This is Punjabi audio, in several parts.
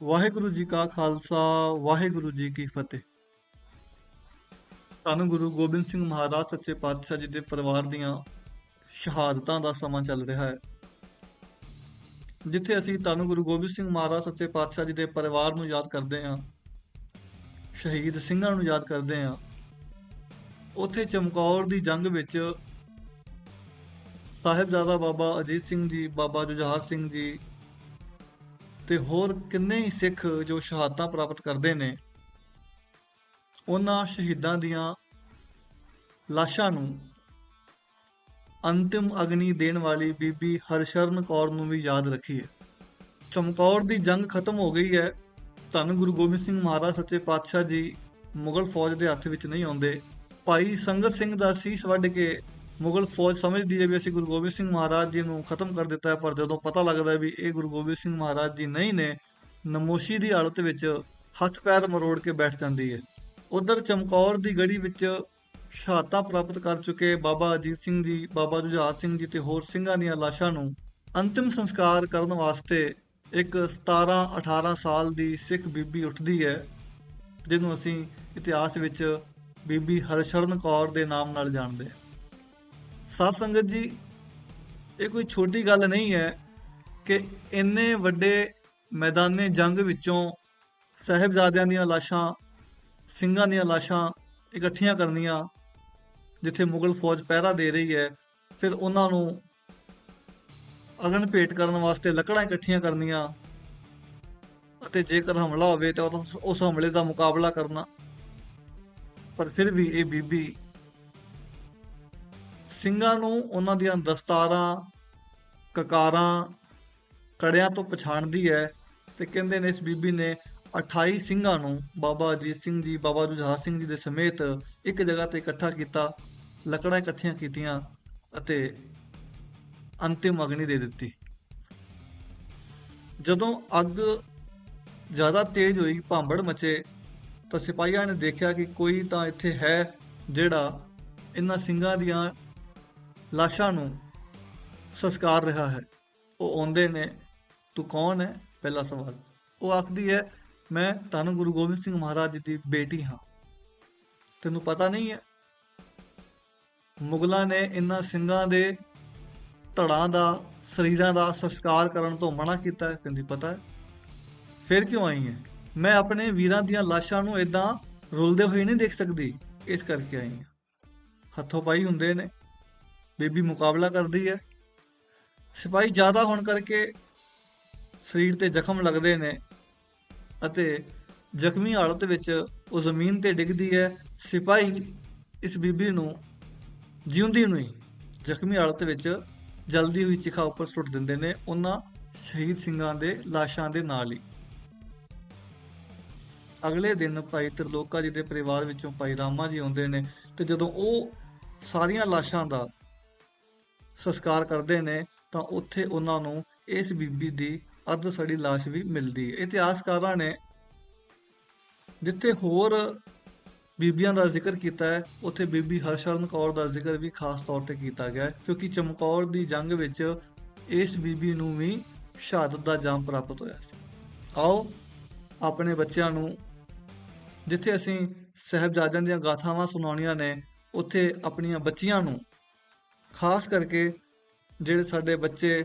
ਵਾਹਿਗੁਰੂ ਜੀ ਕਾ ਖਾਲਸਾ, ਵਾਹਿਗੁਰੂ ਜੀ ਕੀ ਫਤਿਹ। ਧੰਨ ਗੁਰੂ ਗੋਬਿੰਦ ਸਿੰਘ ਮਹਾਰਾਜ, ਸੱਚੇ ਪਾਤਸ਼ਾਹ ਜੀ ਦੇ ਪਰਿਵਾਰ ਦੀਆਂ ਸ਼ਹਾਦਤਾਂ ਦਾ ਸਮਾਂ ਚੱਲ ਰਿਹਾ ਹੈ। ਜਿੱਥੇ ਅਸੀਂ ਤੁਹਾਨੂੰ ਗੁਰੂ ਗੋਬਿੰਦ ਸਿੰਘ ਮਹਾਰਾਜ, ਸੱਚੇ ਪਾਤਸ਼ਾਹ ਜੀ ਦੇ ਪਰਿਵਾਰ ਨੂੰ ਯਾਦ ਕਰਦੇ ਹਾਂ, ਸ਼ਹੀਦ ਸਿੰਘਾਂ ਨੂੰ ਯਾਦ ਕਰਦੇ ਹਾਂ, ਉੱਥੇ ਚਮਕੌਰ ਦੀ ਜੰਗ ਵਿੱਚ ਸਾਹਿਬਜ਼ਾਦਾ ਬਾਬਾ ਅਜੀਤ ਸਿੰਘ ਜੀ, ਬਾਬਾ ਜੁਝਾਰ ਸਿੰਘ ਜੀ ਤੇ ਹੋਰ ਕਿੰਨੇ ਹੀ ਸਿੱਖ ਜੋ ਸ਼ਹਾਦਤਾਂ ਪ੍ਰਾਪਤ ਕਰਦੇ ਨੇ, ਉਹਨਾਂ ਸ਼ਹੀਦਾਂ ਦੀਆਂ ਲਾਸ਼ਾਂ ਨੂੰ ਅੰਤਿਮ ਅਗਨੀ ਦੇਣ ਵਾਲੀ ਬੀਬੀ ਹਰਸ਼ਰਨ ਕੌਰ ਨੂੰ ਵੀ ਯਾਦ ਰੱਖੀਏ। ਚਮਕੌਰ ਦੀ ਜੰਗ ਖਤਮ ਹੋ ਗਈ ਹੈ। ਧੰਨ ਗੁਰੂ ਗੋਬਿੰਦ ਸਿੰਘ ਮਹਾਰਾਜ, ਸੱਚੇ ਪਾਤਸ਼ਾਹ ਜੀ ਮੁਗਲ ਫੌਜ ਦੇ ਹੱਥ ਵਿੱਚ ਨਹੀਂ ਆਉਂਦੇ। ਭਾਈ ਸੰਗਤ ਸਿੰਘ ਦਾ ਸੀਸ ਵੱਢ ਕੇ ਮੁਗਲ ਫੌਜ ਸਮਝਦੀ ਹੈ ਵੀ ਅਸੀਂ ਗੁਰੂ ਗੋਬਿੰਦ ਸਿੰਘ ਮਹਾਰਾਜ ਜੀ ਨੂੰ ਖਤਮ ਕਰ ਦਿੱਤਾ ਹੈ, ਪਰ ਜਦੋਂ ਪਤਾ ਲੱਗਦਾ ਹੈ ਵੀ ਇਹ ਗੁਰੂ ਗੋਬਿੰਦ ਸਿੰਘ ਮਹਾਰਾਜ ਜੀ ਨਹੀਂ ਨੇ, ਨਮੋਸ਼ੀ ਦੀ ਹਾਲਤ ਵਿੱਚ ਹੱਥ ਪੈਰ ਮਰੋੜ ਕੇ ਬੈਠ ਜਾਂਦੀ ਹੈ। ਉਧਰ ਚਮਕੌਰ ਦੀ ਗੜੀ ਵਿੱਚ ਸ਼ਹਾਦਤਾਂ ਪ੍ਰਾਪਤ ਕਰ ਚੁੱਕੇ ਬਾਬਾ ਅਜੀਤ ਸਿੰਘ ਜੀ, ਬਾਬਾ ਜੁਝਾਰ ਸਿੰਘ ਜੀ ਤੇ ਹੋਰ ਸਿੰਘਾਂ ਦੀਆਂ ਲਾਸ਼ਾਂ ਨੂੰ ਅੰਤਿਮ ਸੰਸਕਾਰ ਕਰਨ ਵਾਸਤੇ ਇੱਕ 17 18 ਸਾਲ ਦੀ ਸਿੱਖ ਬੀਬੀ ਉੱਠਦੀ ਹੈ, ਜਿਹਨੂੰ ਅਸੀਂ ਇਤਿਹਾਸ ਵਿੱਚ ਬੀਬੀ ਹਰਸ਼ਰਨ ਕੌਰ ਦੇ ਨਾਮ ਨਾਲ ਜਾਣਦੇ ਹਾਂ। ਸਾਧ ਸੰਗਤ ਜੀ, ਇਹ ਕੋਈ ਛੋਟੀ ਗੱਲ ਨਹੀਂ ਹੈ ਕਿ ਇੰਨੇ ਵੱਡੇ ਮੈਦਾਨੇ ਜੰਗ ਵਿੱਚੋਂ ਸਾਹਿਬਜ਼ਾਦਿਆਂ ਦੀਆਂ ਲਾਸ਼ਾਂ, ਸਿੰਘਾਂ ਦੀਆਂ ਲਾਸ਼ਾਂ ਇਕੱਠੀਆਂ ਕਰਨੀਆਂ, ਜਿੱਥੇ ਮੁਗਲ ਫੌਜ ਪਹਿਰਾ ਦੇ ਰਹੀ ਹੈ, ਫਿਰ ਉਹਨਾਂ ਨੂੰ ਅਗਨ ਭੇਟ ਕਰਨ ਵਾਸਤੇ ਲੱਕੜਾਂ ਇਕੱਠੀਆਂ ਕਰਨੀਆਂ ਅਤੇ ਜੇਕਰ ਹਮਲਾ ਹੋਵੇ ਤਾਂ ਉਸ- ਉਸ ਹਮਲੇ ਦਾ ਮੁਕਾਬਲਾ ਕਰਨਾ। ਪਰ ਫਿਰ ਵੀ ਇਹ ਬੀਬੀ ਸਿੰਘਾਂ ਨੂੰ ਉਹਨਾਂ ਦੀਆਂ ਦਸਤਾਰਾਂ, ਕਕਾਰਾਂ, ਕੜਿਆਂ ਤੋਂ ਪਛਾਣਦੀ ਹੈ ਤੇ ਕਹਿੰਦੇ ਨੇ ਇਸ ਬੀਬੀ ਨੇ 28 ਸਿੰਘਾਂ ਨੂੰ ਬਾਬਾ ਅਜੀਤ ਸਿੰਘ ਜੀ, ਬਾਬਾ ਜੁਝਾਰ ਸਿੰਘ ਜੀ ਦੇ ਸਮੇਤ ਇੱਕ ਜਗ੍ਹਾ ਤੇ ਇਕੱਠਾ ਕੀਤਾ, ਲੱਕੜਾਂ ਇਕੱਠੀਆਂ ਕੀਤੀਆਂ ਅਤੇ ਅੰਤਿਮ ਅਗਨੀ ਦੇ ਦਿੱਤੀ। ਜਦੋਂ ਅੱਗ ਜ਼ਿਆਦਾ ਤੇਜ਼ ਹੋਈ, ਭਾਂਬੜ ਮਚੇ, ਤਾਂ ਸਿਪਾਹੀਆਂ ਨੇ ਦੇਖਿਆ ਕਿ ਕੋਈ ਤਾਂ ਇੱਥੇ ਹੈ ਜਿਹੜਾ ਇਹਨਾਂ ਸਿੰਘਾਂ ਦੀਆਂ ਲਾਸ਼ਾਂ ਨੂੰ ਸੰਸਕਾਰ ਰਿਹਾ ਹੈ। ਉਹ ਆਉਂਦੇ ਨੇ, ਤੂੰ ਕੌਣ ਹੈ? ਪਹਿਲਾ ਸਵਾਲ। ਉਹ ਆਖਦੀ ਹੈ, ਮੈਂ ਧੰਨ ਗੁਰੂ ਗੋਬਿੰਦ ਸਿੰਘ ਮਹਾਰਾਜ ਜੀ ਦੀ ਬੇਟੀ ਹਾਂ। ਤੈਨੂੰ ਪਤਾ ਨਹੀਂ ਹੈ, ਮੁਗਲਾਂ ਨੇ ਇਹਨਾਂ ਸਿੰਘਾਂ ਦੇ ਧੜਾਂ ਦਾ, ਸਰੀਰਾਂ ਦਾ ਸੰਸਕਾਰ ਕਰਨ ਤੋਂ ਮਨਾ ਕੀਤਾ ਹੈ। ਕਹਿੰਦੀ, ਪਤਾ ਹੈ? ਫਿਰ ਕਿਉਂ ਆਈ ਹੈ? ਮੈਂ ਆਪਣੇ ਵੀਰਾਂ ਦੀਆਂ ਲਾਸ਼ਾਂ ਨੂੰ ਇਦਾਂ ਰੁਲਦੇ ਹੋਏ ਨਹੀਂ ਦੇਖ ਸਕਦੀ। ਇਸ ਕਰਕੇ ਆਈ ਹਾਂ। ਹੱਥੋਂ ਪਾਈ ਹੁੰਦੇ ਨੇ। ਬੀਬੀ ਮੁਕਾਬਲਾ ਕਰਦੀ ਹੈ। ਸਿਪਾਹੀ ਜ਼ਿਆਦਾ ਹੋਣ ਕਰਕੇ ਸਰੀਰ ਤੇ ਜ਼ਖਮ ਲੱਗਦੇ ਨੇ ਅਤੇ ਜ਼ਖਮੀ ਹਾਲਤ ਵਿੱਚ ਉਹ ਜ਼ਮੀਨ ਤੇ ਡਿੱਗਦੀ ਹੈ। ਸਿਪਾਹੀ ਇਸ ਬੀਬੀ ਨੂੰ ਜਿਉਂਦੀ ਨੂੰ ਹੀ ਜ਼ਖਮੀ ਹਾਲਤ ਵਿੱਚ ਜਲਦੀ ਹੋਈ ਚਿਖਾ ਉੱਪਰ ਸੁੱਟ ਦਿੰਦੇ ਨੇ। ਉਹਨਾਂ ਸ਼ਹੀਦ ਸਿੰਘਾਂ ਦੇ ਲਾਸ਼ਾਂ ਦੇ ਨਾਲ ਹੀ। ਅਗਲੇ ਦਿਨ ਭਾਈ ਤਰਲੋਕਾ ਜੀ ਦੇ ਪਰਿਵਾਰ ਵਿੱਚੋਂ ਭਾਈ ਰਾਮਾ ਜੀ ਆਉਂਦੇ ਨੇ ਤੇ ਜਦੋਂ ਉਹ ਸਾਰੀਆਂ ਲਾਸ਼ਾਂ ਦਾ ਸੰਸਕਾਰ ਕਰਦੇ ਨੇ, ਤਾਂ ਉੱਥੇ ਉਹਨਾਂ ਨੂੰ ਇਸ ਬੀਬੀ ਦੀ ਅੱਧ ਸੜੀ ਲਾਸ਼ ਵੀ ਮਿਲਦੀ ਹੈ। ਇਤਿਹਾਸਕਾਰਾਂ ਨੇ ਜਿੱਥੇ ਹੋਰ ਬੀਬੀਆਂ ਦਾ ਜ਼ਿਕਰ ਕੀਤਾ ਹੈ, ਉੱਥੇ ਬੀਬੀ ਹਰਸ਼ਰਨ ਕੌਰ ਦਾ ਜ਼ਿਕਰ ਵੀ ਖਾਸ ਤੌਰ ਤੇ ਕੀਤਾ ਗਿਆ ਹੈ, ਕਿਉਂਕਿ ਚਮਕੌਰ ਦੀ ਜੰਗ ਵਿੱਚ ਇਸ ਬੀਬੀ ਨੂੰ ਵੀ ਸ਼ਹਾਦਤ ਦਾ ਜਾਮ ਪ੍ਰਾਪਤ ਹੋਇਆ ਸੀ। ਆਓ ਆਪਣੇ ਬੱਚਿਆਂ ਨੂੰ, ਜਿੱਥੇ ਅਸੀਂ ਸਹਿਬਜ਼ਾਦਿਆਂ ਦੀਆਂ ਗਾਥਾਵਾਂ ਸੁਣਾਉਣੀਆਂ ਨੇ, ਉੱਥੇ ਆਪਣੀਆਂ ਬੱਚੀਆਂ ਨੂੰ ਖਾਸ ਕਰਕੇ ਜਿਹੜੇ ਸਾਡੇ ਬੱਚੇ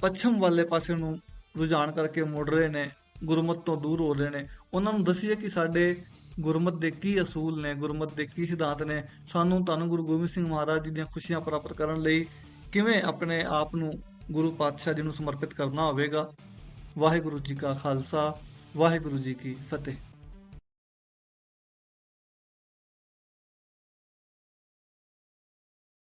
ਪੱਛਮ ਵਾਲੇ ਪਾਸੇ ਨੂੰ ਰੁਝਾਨ ਕਰਕੇ ਮੁੜ ਰਹੇ ਨੇ, ਗੁਰਮਤ ਤੋਂ ਦੂਰ ਹੋ ਰਹੇ ਨੇ, ਉਹਨਾਂ ਨੂੰ ਦੱਸੀਏ ਕਿ ਸਾਡੇ ਗੁਰਮਤ ਦੇ ਕੀ ਅਸੂਲ ਨੇ, ਗੁਰਮਤ ਦੇ ਕੀ ਸਿਧਾਂਤ ਨੇ, ਸਾਨੂੰ ਤੁਹਾਨੂੰ ਗੁਰੂ ਗੋਬਿੰਦ ਸਿੰਘ ਮਹਾਰਾਜ ਜੀ ਦੀਆਂ ਖੁਸ਼ੀਆਂ ਪ੍ਰਾਪਤ ਕਰਨ ਲਈ ਕਿਵੇਂ ਆਪਣੇ ਆਪ ਨੂੰ ਗੁਰੂ ਪਾਤਸ਼ਾਹ ਜੀ ਨੂੰ ਸਮਰਪਿਤ ਕਰਨਾ ਹੋਵੇਗਾ? ਵਾਹਿਗੁਰੂ ਜੀ ਕਾ ਖਾਲਸਾ, ਵਾਹਿਗੁਰੂ ਜੀ ਕੀ ਫਤਿਹ।